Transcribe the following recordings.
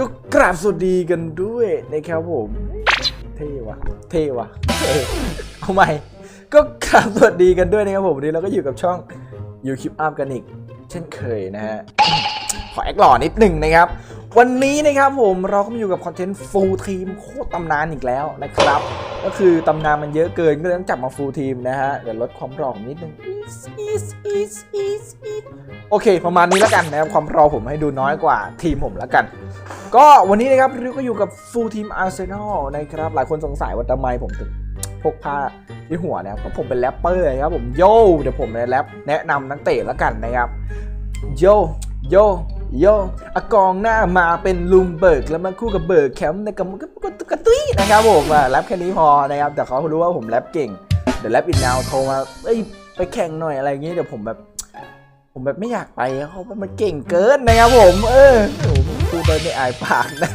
ก็กราบสวัสดีกันด้วยนะครับผม เท่วะเท่วะเอาใหม่ ก็กราบสวัสดีกันด้วยนะครับผมวันนี้เราก็อยู่กับช่องยูคิปอัพกันอีก เช่นเคยนะฮะขอแอคหล่อนิดหนึ่งนะครับ วันนี้นะครับผมเราก็มาอยู่กับคอนเทนต์ฟูลทีมโคตรตำนานอีกแล้วนะครับ ก็คือตำนานมันเยอะเกินก็เลยต้องจับมาฟูลทีมนะฮะเดี๋ยวลดความรอผมนิดนึงโอเค ประมาณนี้แล้วกันนะครับความรอผมให้ดูน้อยกว่าทีมผมแล้วกัน ก็วันนี้นะครับเราก็อยู่กับฟูลทีมอาร์เซนอลนะครับ หลายคนสงสัยว่าทำไมผมถึงพกผ้าที่หัวนะครับก็ผมเป็นแรปเปอร์ครับผมโย่เดี๋ยวผมในแรปแนะนำนักเตะแล้วกันนะครับโย่โย่โยอากองหน้ามาเป็นลุมเบิร์กแล้วมาคู่กับเบิร์กแคมป์ในกำมันก็กระตุ้ยนะครับผมอะแรปแค่นี้พอนะครับแต่เขารู้ว่าผมแรปเก่งเดี๋ยวแรปอินนาวโทรมาเอ้ยไปแข่งหน่อยอะไรอย่างงี้เดี๋ยวผมแบบ ผมแบบไม่อยากไปอะเขาะมันเก่งเกินนะครับผม เออ พูดโดยไม่อายปากนะ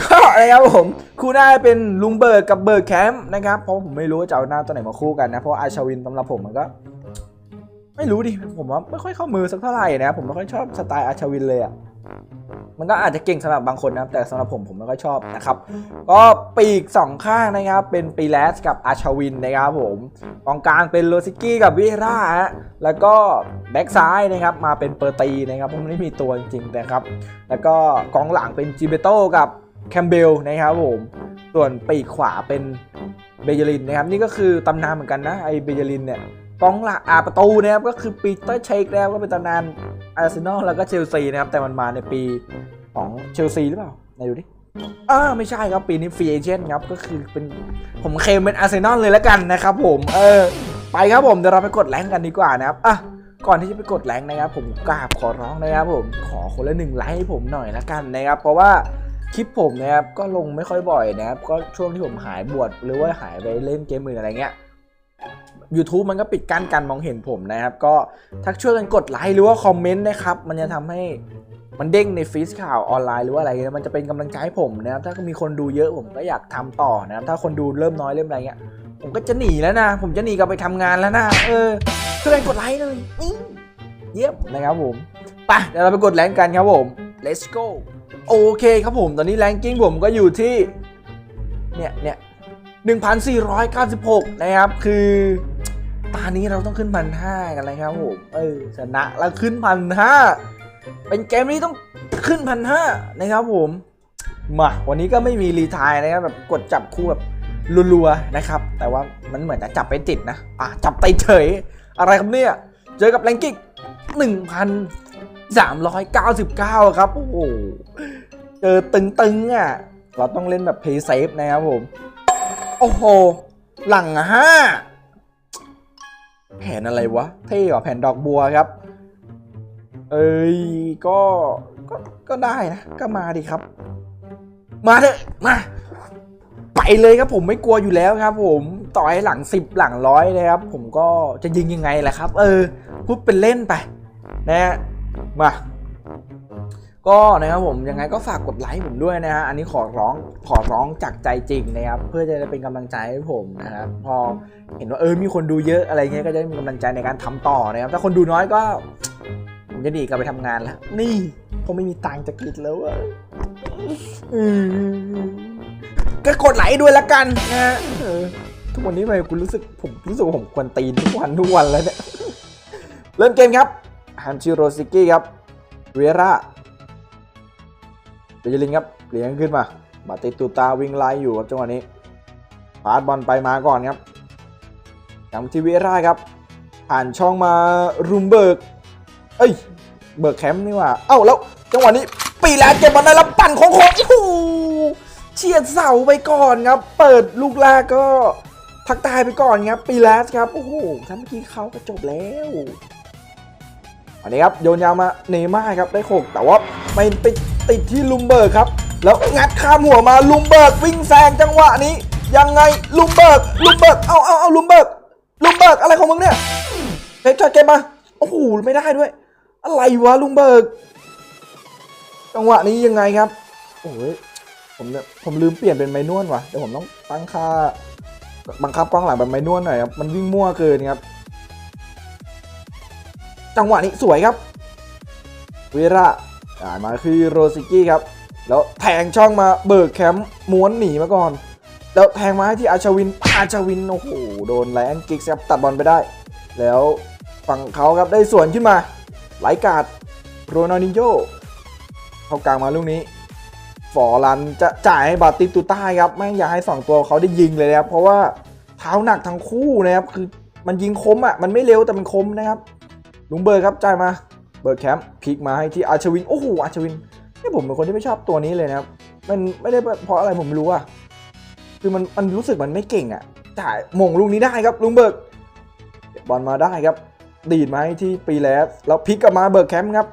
ก็นะครับผมคู่หน้าเป็นลุงเบิร์กกับเบิร์กแคมป์นะครับเพราะผมไม่รู้ว่าจะเอาหน้าตัวไหนมาคู่กันนะเพราะอาชวินสำหรับผมมันก็ ไม่รู้ดิผมว่าไม่ค่อยเข้ามือสักเท่าไหร่นะผมไม่ค่อยชอบสไตล์อาชวินเลยอะ่ะ มันก็อาจจะเก่งสำหรับบางคนนะครับ แต่สำหรับผมผมไม่ค่อยชอบนะครับ ก็ปีกสองข้างนะครับ เป็นปีแลสกับอาชาวินนะครับผมกองกลางเป็นโรซิกี้กับวิร่าฮะแล้วก็แบ็กซ้ายนะครับมาเป็นเปอร์ตีนะครับเพราะมันไม่มีตัวจริงๆนะครับ แล้วก็กองหลังเป็นจิเบโต้กับแคมเบลนะครับผมส่วนปีกขวาเป็นเบเยลินนะครับ นี่ก็คือตำนานเหมือนกันนะไอเบเยลินเนี่ย กองหลังอาประตูนะครับก็คือปีเตอร์เชคนะครับก็เป็นตำนานอาร์เซนอลแล้วก็เชลซีนะครับ แต่มันมาในปีของเชลซีหรือเปล่าไหนดูดิอ่าไม่ใช่ครับปีนี้ฟรีเอเจนต์ครับก็คือเป็นผมเคลมเป็นอาร์เซนอลเลยแล้วกันนะครับผมเออไปครับผมเดี๋ยวเราไปกดแรงกันดีกว่านะครับอะก่อนที่จะไปกดแรงนะครับ ผมกราบขอร้องนะครับ ผมขอคนละหนึ่งไลค์ให้ผมหน่อยละกันนะครับ เพราะว่าคลิปผมนะครับก็ลงไม่ค่อยบ่อยนะครับ ก็ช่วงที่ผมหายบวชหรือว่าหายไปเล่นเกมอื่นอะไรเงี้ย YouTube มันก็ปิดกั้นการมองเห็นผมนะครับ ก็ทักช่วยกันกดไลค์หรือว่าคอมเมนต์นะครับ มันจะทำให้มันเด้งในฟีดข่าวออนไลน์หรือว่าอะไรเงี้ยมันจะเป็นกำลังใจให้ผมนะครับ ถ้ามีคนดูเยอะผมก็อยากทำต่อนะครับ ถ้าคนดูเริ่มน้อยเริ่มอะไรเงี้ย ผมก็จะหนีแล้วนะ ผมจะหนีกลับไปทำงานแล้วนะ เออ ช่วยกันกดไลค์หน่อยเยี่ยมนะครับผม ไปเดี๋ยวเราไปกดแรงกันครับผม let's go โอเคครับผม ตอนนี้แรงกิ้งผมก็อยู่ที่ เนี่ยเนี่ย1,496 นะครับ คือ ตอนนี้เราต้องขึ้นพันห้ากันเลยครับผมเออชนะแล้วขึ้นพันห้าเป็นเกมนี้ต้องขึ้นพันห้านะครับผมมาวันนี้ก็ไม่มีรีทายนะครับแบบกดจับคู่แบบรัวๆนะครับ แต่ว่ามันเหมือนจะจับไปติดนะอะจับไปเฉยอะไรครับเนี่ยเจอกับแรงกิ้ง1,399 ครับ โอ้โห เจอตึงๆอะ เราต้องเล่นแบบเพย์เซฟนะครับผม โอ้โห หลังห้า แผนอะไรวะ เท่กว่าแผ่นดอกบัวครับ เอ้ยก็ก็ก็ได้นะ ก็มาดิครับ มาเถอะมา ไปเลยครับผมไม่กลัวอยู่แล้วครับ ผมต่อให้หลังสิบหลังร้อยนะครับ ผมก็จะยิงยังไงแหละครับ เออพูดเป็นเล่นไป นะฮะมา ก็นะครับผมยังไงก็ฝากกดไลค์ผมด้วยนะฮะอันนี้ขอร้องขอร้องจากใจจริงนะครับเพื่อจะเป็นกำลังใจให้ผมนะครับพอเห็นว่าเออมีคนดูเยอะอะไรเงี้ยก็จะได้มีกำลังใจในการทำต่อนะครับถ้าคนดูน้อยก็ผมจะหนีกลับไปทำงานแล้วนี่ผมไม่มีตังค์จะกินแล้วอะก็กดไลค์ด้วยละกันนะฮะทุกวันนี้ไมคุณรู้สึกผมรู้สึกว่าผมควรตีนทุกวันทุกวันแล้วเนี่ยเริ่มเกมครับฮันชิโรซิกี้ครับเวรา เบจลินครับเลี้ยงขึ้นมามาติดตูตาวิ่งไล่อยู่ครับจังหวะนี้พาสบอลไปมาก่อนครับยังที่เวร่าครับ ผ่านช่องมารุมเบิร์กเอ้ยเบิร์กแคมป์นี่ว่า เอ้าแล้วจังหวะนี้ปีแลนเก็บบอลได้แล้วปั่นโค้งๆโอ้โหเฉียดเสาไปก่อนครับ เปิดลูกแรกก็ทักทายไปก่อนครับปีแลสครับโอ้โหถ้าเมื่อกี้เขาก็จบแล้วอันนี้ครับโยนยาวมาเนม่าครับได้โขกแต่ว่าไปไป ติดที่ลุมเบิร์กครับ แล้วงัดข้ามหัวมาลุมเบิร์กวิ่งแซงจังหวะนี้ ยังไงลุมเบิร์กลุมเบิร์กเอาเอาเอาลุมเบิร์กลุมเบิร์กอะไรของมึงเนี่ยเฮ้ยจอดเกมมาโอ้โหไม่ได้ด้วย อะไรวะลุมเบิร์กจังหวะนี้ยังไงครับโอ้ยผมเนี่ยผมลืมเปลี่ยนเป็นไมนวลว่ะเดี๋ยวผมต้องตั้งค่าบังคับกล้องหลังแบบไมนวลหน่อยครับมันวิ่งมั่วเกินครับ จังหวะนี้สวยครับ เวระ อ่ามาคือโรซิกี้ครับ แล้วแทงช่องมาเบิร์กแคมป์ม้วนหนีมาก่อน แล้วแทงมาให้ที่อาชวิน อาชวิน โอ้โห โดนแลนกิกครับตัดบอลไปได้ แล้วฝั่งเขาครับได้ส่วนขึ้นมาไหลกาดโรนัลดินโญเข้ากลางมาลูกนี้ฟอร์ลันจะจ่ายให้บาติตูต้าครับแม่งอยากให้สองตัวเขาได้ยิงเลยนะครับ เพราะว่าเท้าหนักทั้งคู่นะครับ คือมันยิงคมอะ มันไม่เร็วแต่มันคมนะครับ ลุงเบิร์ครับจ่ายมา เบิร์ดแคมป์พลิกมาให้ที่อาชวิน โอ้โหอาชวินนี่ผมเป็นคนที่ไม่ชอบตัวนี้เลยนะครับ มันไม่ได้เพราะอะไรผมไม่รู้อะคือมันมันรู้สึกมันไม่เก่งอะจ่ายมงลูกนี้ได้ครับลุงเบิร์กเก็บบอลมาได้ครับ ดีดมาให้ที่ปีแลสแล้วพลิกกลับมาเบิร์กแคมป์ครับ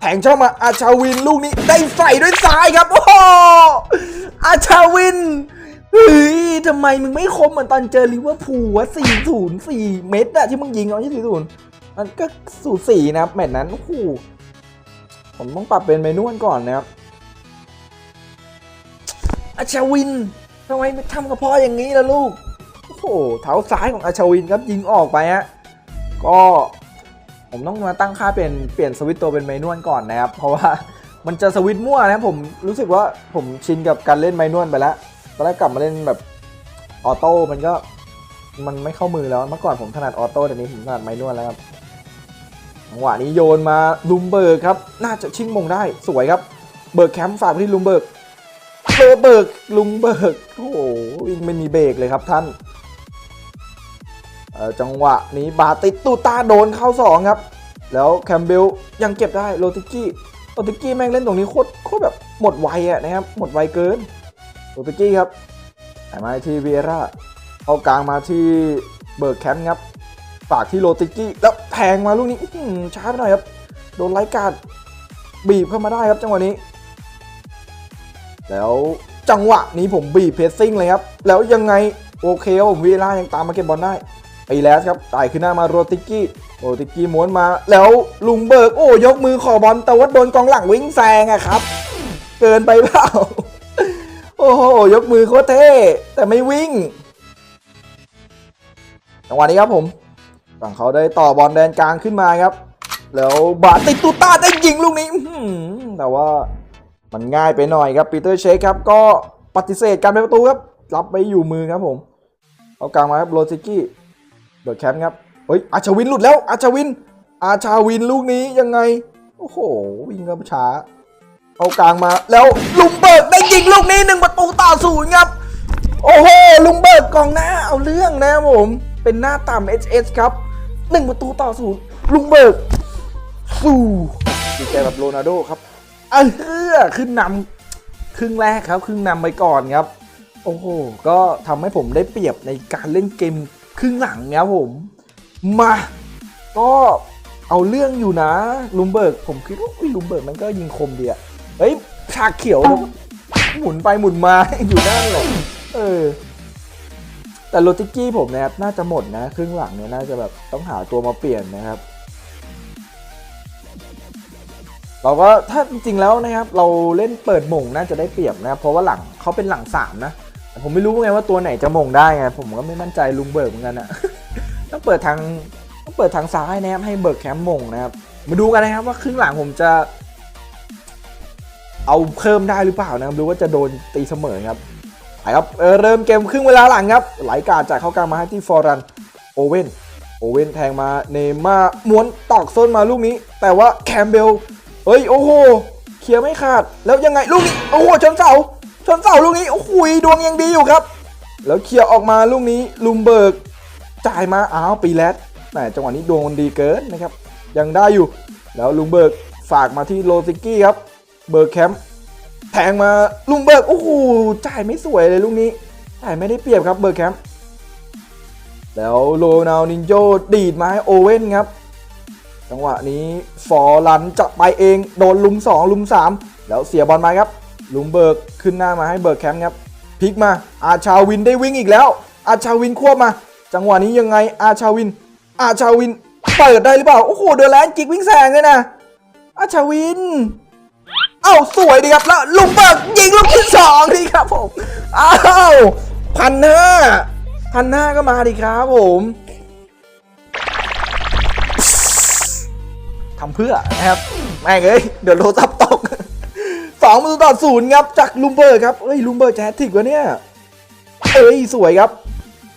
แทงช่องมาอาชาวินลูกนี้ได้ใส่ด้วยซ้ายครับ โอ้โหอาชาวินเฮ้ยทำไมมึงไม่คมเหมือนตอนเจอลิเวอร์พูลวะสี่ศูนย์สี่เมตรอะที่มึงยิงเอาไม่ใช่สี่ศูนย์ มันก็สูสีนะครับแมตช์นั้นโอ้โหผมต้องปรับเป็นเมนูกันก่อนนะครับอาชาวินทำไมไม่ทำกับพ่ออย่างนี้ล่ะลูกโอ้โหเท้าซ้ายของอาชาวินครับยิงออกไปฮะก็ผมต้องมาตั้งค่าเปลี่ยนเปลี่ยนสวิตตัวเป็นเมนวลก่อนนะครับ เพราะว่ามันจะสวิตมั่วนะผมรู้สึกว่าผมชินกับการเล่นเมนวลไปแล้วตอนแรกกลับมาเล่นแบบออโต้มันก็มันไม่เข้ามือแล้วเมื่อก่อนผมถนัดออโต้แต่นี้ผมถนัดเมนวลแล้วครับ จังหวะนี้โยนมาลุมเบิร์กครับ น่าจะชิงมงได้สวยครับ เบิร์กแคมป์ฝากไปที่ลุมเบิร์กเบอร์เบิร์กลุมเบิร์กโอ้โหวิ่งไม่มีเบรกเลยครับท่านจังหวะนี้บาติตูตาโดนเข้าสองครับ แล้วแคมเบลยังเก็บได้โรติกี้โรติกี้แม่งเล่นตรงนี้โคตรโคตรแบบหมดไวอะนะครับหมดไวเกินโรติกี้ครับหายมาที่เวียร่าเอากลางมาที่เบิร์กแคมป์ครับ ฝากที่โรติกี้แล้วแทงมาลูกนี้ช้าไปหน่อยครับ โดนไลการ์ดบีบเข้ามาได้ครับจังหวะนี้ แล้วจังหวะนี้ผมบีบเพสซิ่งเลยครับ แล้วยังไงโอเคครับผมวีล่ายังตามมาเก็บบอลได้ไอแลสครับไต่ขึ้นหน้ามาโรติกี้โรติกี้ม้วนมา แล้วลุงเบิร์กโอ้ยกมือขอบอลแต่ว่าโดนกองหลังวิ่งแซงอะครับ เกินไปเปล่าโอ้โหยกมือโคตรเท่แต่ไม่วิ่งจังหวะนี้ครับผม ฝั่งเขาได้ต่อบอลแดนกลางขึ้นมาครับ แล้วบาติดตูต้าได้ยิงลูกนี้แต่ว่ามันง่ายไปหน่อยครับปีเตอร์เชคครับ ก็ปฏิเสธการเป็นประตูครับ รับไปอยู่มือครับผม เอากลางมาครับโรติกี้เบิร์ดแคมป์ครับเฮ้ยอาชวินหลุดแล้วอาชวิน อาชาวินลูกนี้ยังไง โอ้โห วิ่งก็ช้า เอากลางมาแล้วลุงเบิร์ดได้ยิงลูกนี้หนึ่งประตูต่อศูนย์ครับ โอ้โหลุงเบิร์ดกองหน้าเอาเรื่องนะครับผม เป็นหน้าต่ำ HS ครับ หนึ่งประตูต่อศูนย์ลุงเบิร์ดฟูดีใจแบบโรนัลโดครับเออขึ้นนำครึ่งแรกครับครึ่งนำไปก่อนครับ โอ้โห ก็ทำให้ผมได้เปรียบในการเล่นเกมครึ่งหลังครับผม มา ก็เอาเรื่องอยู่นะลุมเบิร์กผมคิดว่าอุ้ยลุมเบิร์กมันก็ยิงคมดีอะเฮ้ยฉากเขียวแล้วหมุนไปหมุนมาอยู่นั่นแหละเออ แต่โรติกี้ผมนะครับน่าจะหมดนะครึ่งหลังเนี่ยน่าจะแบบต้องหาตัวมาเปลี่ยนนะครับ เราก็ถ้าจริงๆแล้วนะครับ เราเล่นเปิดมงน่าจะได้เปรียบนะครับเพราะว่าหลังเขาเป็นหลังสามนะผมไม่รู้ไงว่าตัวไหนจะมงได้ไงผมก็ไม่มั่นใจลุงเบิร์กเหมือนกันอะต้องเปิดทางต้องเปิดทางซ้ายนะครับให้เบิร์กแคมป์มงนะครับ มาดูกันนะครับว่าครึ่งหลังผมจะ เอาเพิ่มได้หรือเปล่านะครับหรือว่าจะโดนตีเสมอครับ ไปครับเเริ่มเกมครึ่งเวลาหลังครับ ไหลกาดจากเข้ากลางมาให้ที่ฟอรันโอเว่นโอเว่นแทงมาเนย์มาม้วนตอกส้นมาลูกนี้ แต่ว่าแคมเบลเฮ้ยโอ้โหเคลียร์ไม่ขาดแล้วยังไงลูกนี้โอ้โหชนเสาชนเสาลูกนี้โอ้โหดวงยังดีอยู่ครับ แล้วเคลียร์ออกมาลูกนี้ลุมเบิร์กจ่ายมาอ้าวปีแรดแต่จังหวะนี้ดวงมันดีเกินนะครับ ยังได้อยู่ แล้วลุงเบิร์กฝากมาที่โรซิกี้ครับเบิร์กแคมป์ แทงมาลุงเบิร์กโอ้โหจ่ายไม่สวยเลยลูกนี้จ่ายไม่ได้เปรียบครับเบิร์กแคมป์แล้วโรนัลดินโญดีดมาให้โอเว่นครับ จังหวะนี้ฟอร์ลันจะไปเองโดนลุม 2 ลุม 3 แล้วเสียบอลมาครับ ลุงเบิร์กขึ้นหน้ามาให้เบิร์กแคมป์ครับพลิกมาอาชาวินได้วิ่งอีกแล้ว อาชาวินควบมา จังหวะนี้ยังไงอาชาวิน อาชาวินเปิดได้หรือเปล่า โอ้โหเดอแลนจิกวิ่งแซงเลยนะอาชาวิน เอ้าสวยดีครับแล้วลุงเบิร์กยิงลูกที่สองดีครับผมอ้าวพันห้าพันห้าก็มาดีครับผมทำเพื่อนะครับแม่งเอ้ยเดี๋ยวโลซับตกสองประตูต่อศูนย์ครับจากลุมเบิร์กครับเอ้ยลุมเบิร์กจะแฮตทริกวะเนี่ยเอ้ยสวยครับ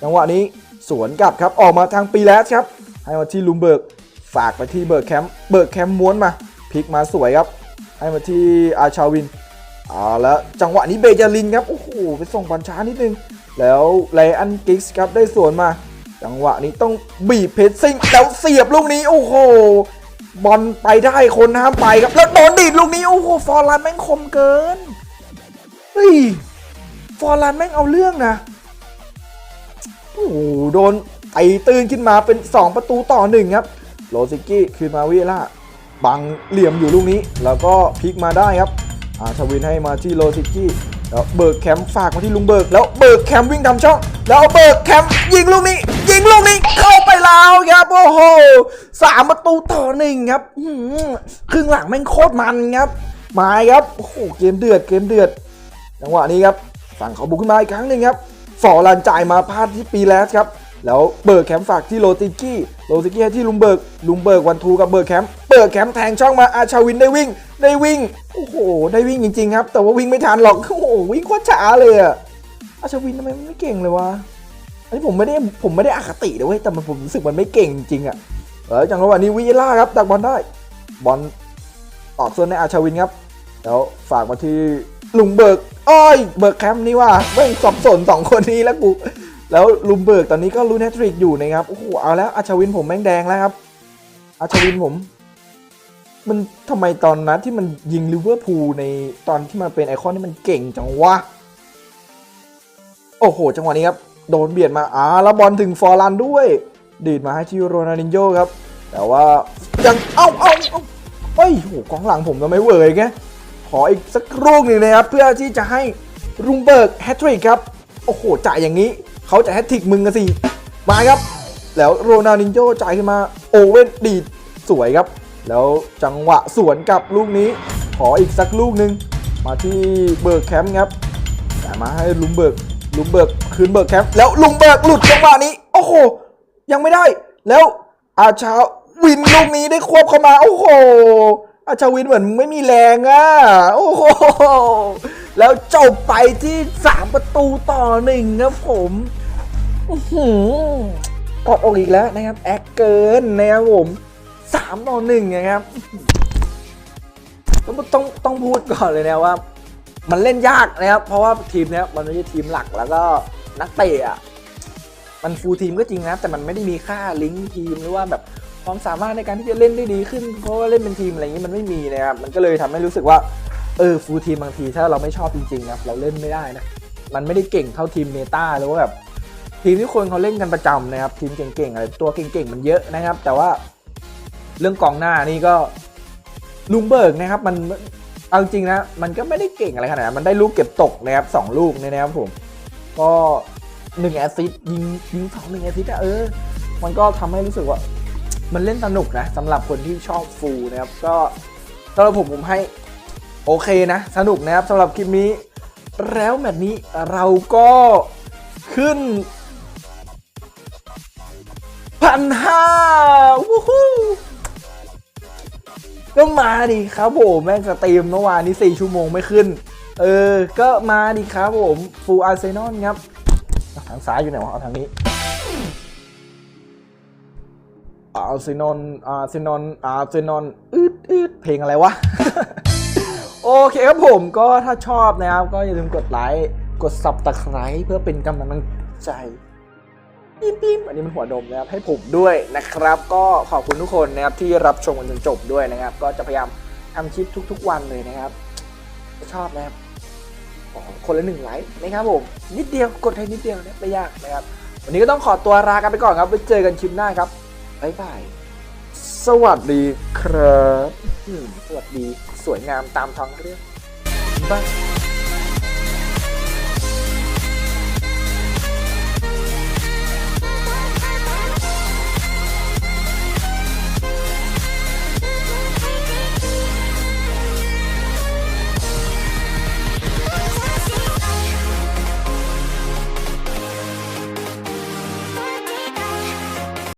จังหวะนี้สวนกลับครับออกมาทางปีแลสครับ ให้มาที่ลุมเบิร์กฝากไปที่เบิร์กแคมป์เบิร์กแคมป์ม้วนมาพลิกมาสวยครับ ให้มาที่อาชาวินเอาแล้วจังหวะนี้เบจารินครับ โอ้โห ไปส่งบอลช้านิดนึง แล้วไลอันกิกส์ครับได้สวนมา จังหวะนี้ต้องบีบเพชรซิ่งแล้วเสียบลูกนี้ โอ้โห บอลไปได้คนห้ามไปครับ แล้วโดนดีดลูกนี้ โอ้โห ฟอร์ลันแม่งคมเกิน เฮ้ย ฟอร์ลันแม่งเอาเรื่องนะ โอ้โห โดนไอตื่นขึ้นมาเป็น 2 ประตูต่อหนึ่งครับ โรซิกี้คืนมาวิล่า บังเหลี่ยมอยู่ลูกนี้ แล้วก็พลิกมาได้ครับอาชวินให้มาที่โรซิกี้แล้วเบิร์กแคมป์ฝากมาที่ลุงเบิร์กแล้วเบิร์กแคมป์วิ่งทำช่อง แล้วเบิร์กแคมป์ยิงลูกนี้ ยิงลูกนี้เข้าไปแล้วครับโอ้โหสามประตูต่อหนึ่งครับครึ่งหลังแม่งโคตรมันครับมาครับโอ้โหเกมเดือดเกมเดือดจังหวะนี้ครับฝั่งเขาบุกขึ้นมาอีกครั้งหนึ่งครับฟอร์ลันจ่ายมาพลาดที่ปีแลสครับ แล้วเบิร์กแคมป์ฝากที่โรติกี้โรติกี้ให้ที่ลุงเบิร์กลุงเบิร์กวันทูกับเบิร์กแคมป์เบิร์กแคมป์แทงช่องมาอาชาวินได้วิ่ง ได้วิ่งโอ้โหได้วิ่งจริงๆครับ แต่ว่าวิ่งไม่ทันหรอกโอ้โหวิ่งโคตรช้าเลยอะอาชาวินทำไมมันไม่เก่งเลยวะอันนี้ผมไม่ได้ผมไม่ได้อคตินะเว้ยแต่มันผมรู้สึกมันไม่เก่งจริงอะแล้วจังหวะนี้วิล่าครับดักบอลได้บอลออกส่วนในอาชาวินครับแล้วฝากมาที่ลุงเบิร์กอ้อยเบิร์กแคมป์นี่ว่าแม่งสับสนสองคนนี้แล้วกู แล้วลุงเบิร์กตอนนี้ก็รู้แนทริกอยู่นะครับ โอ้โห เอาแล้วอาชวินผมแม่งแดงแล้วครับ อาชวินผม มันทำไมตอนนั้นที่มันยิงลิเวอร์พูลในตอนที่มันเป็นไอคอนนี่มันเก่งจังวะ โอ้โห จังหวะนี้ครับ โดนเบียดมาอ่าแล้วบอลถึงฟอร์ลันด้วย ดีดมาให้ที่โรนัลดินโญ่ครับ แต่ว่ายังเอ้าเอ้าเอ้าเฮ้ยโหกองหลังผมทำไมเวอร์ไงขออีกสักลูกหนึ่งนะครับ เพื่อที่จะให้รุงเบิร์กแฮตทริกครับ โอ้โหจ่ายอย่างนี้ เขาจะแฮตทิกมึงกันสิมาครับ แล้วโรนัลดินโญ่จ่ายขึ้นมาโอเว่นดีดสวยครับ แล้วจังหวะสวนกับลูกนี้ ขออีกสักลูกหนึ่งมาที่เบิร์กแคมป์ครับแต่มาให้ลุงเบิร์กลุงเบิร์กคืนเบิร์กแคมป์แล้วลุงเบิร์กหลุดจังหวะนี้ โอ้โห ยังไม่ได้ แล้วอาชาวินลูกนี้ได้ควบเข้ามา โอ้โห อาชาวินเหมือนไม่มีแรงอะ โอ้โห แล้วจบไปที่ 3 ประตูต่อหนึ่งครับผมอื้อหือกอดอกอีกแล้วนะครับ แอคเกินนะครับผม 3 ต่อหนึ่งนะครับ ต้องต้องต้องพูดก่อนเลยนะว่า มันเล่นยากนะครับ เพราะว่าทีมเนี้ยมันไม่ใช่ทีมหลักแล้วก็นักเตะอะมันฟูลทีมก็จริงนะ แต่มันไม่ได้มีค่าลิงก์ทีมหรือว่าแบบ ความสามารถในการที่จะเล่นได้ดีขึ้น เพราะว่าเล่นเป็นทีมอะไรอย่างนี้มันไม่มีนะครับมันก็เลยทำให้รู้สึกว่าเออฟูลทีมบางทีถ้าเราไม่ชอบจริงๆนะเราเล่นไม่ได้นะมันไม่ได้เก่งเท่าทีมเมตาหรือว่าแบบทีมที่คนเขาเล่นกันประจำนะครับ ทีมเก่งๆอะไรตัวเก่งๆมันเยอะนะครับ แต่ว่าเรื่องกองหน้านี่ก็ลุงเบิร์กนะครับ มันเอาจริงนะมันก็ไม่ได้เก่งอะไรขนาดนั้นมันได้ลูกเก็บตกนะครับสองลูกเนี่ยนะครับผมก็หนึ่งแอสซิสต์ยิงยิงสองหนึ่งแอสซิสอะเออ มันก็ทำให้รู้สึกว่า มันเล่นสนุกนะสำหรับคนที่ชอบฟูลนะครับ ก็สำหรับผมผมให้โอเคนะ สนุกนะครับสำหรับคลิปนี้ แล้วแมตช์นี้เราก็ขึ้นพันห้าวู้ฮู้ก็มาดิครับผมแม่งสตรีมเมื่อวานนี้4ชั่วโมงไม่ขึ้น เออ ก็มาดิครับผมฟูอาร์เซนอลครับ ทางซ้ายอยู่ไหนวะ เอาทางนี้ อาร์เซนอลอาร์เซนอลอาร์เซนอลอืดอืดเพลงอะไรวะ โอเคครับผมก็ถ้าชอบนะครับ ก็อย่าลืมกดไลค์กดซับตะไคร้เพื่อเป็นกำลังใจปิ๊มปิ๊มอันนี้มันหัวดมนะครับให้ผมด้วยนะครับ ก็ขอบคุณทุกคนนะครับที่รับชมกันจนจบด้วยนะครับ ก็จะพยายามทำคลิปทุก ๆ วันเลยนะครับชอบนะครับคนละหนึ่งไลค์นะครับผมนิดเดียวกดให้นิดเดียวนะไม่ยากนะครับ วันนี้ก็ต้องขอตัวลากันไปก่อนครับไว้เจอกันคลิปหน้าครับ บ๊ายบาย สวัสดีครับสวัสดีสวยงามตามท้องเรื่องบ๊าย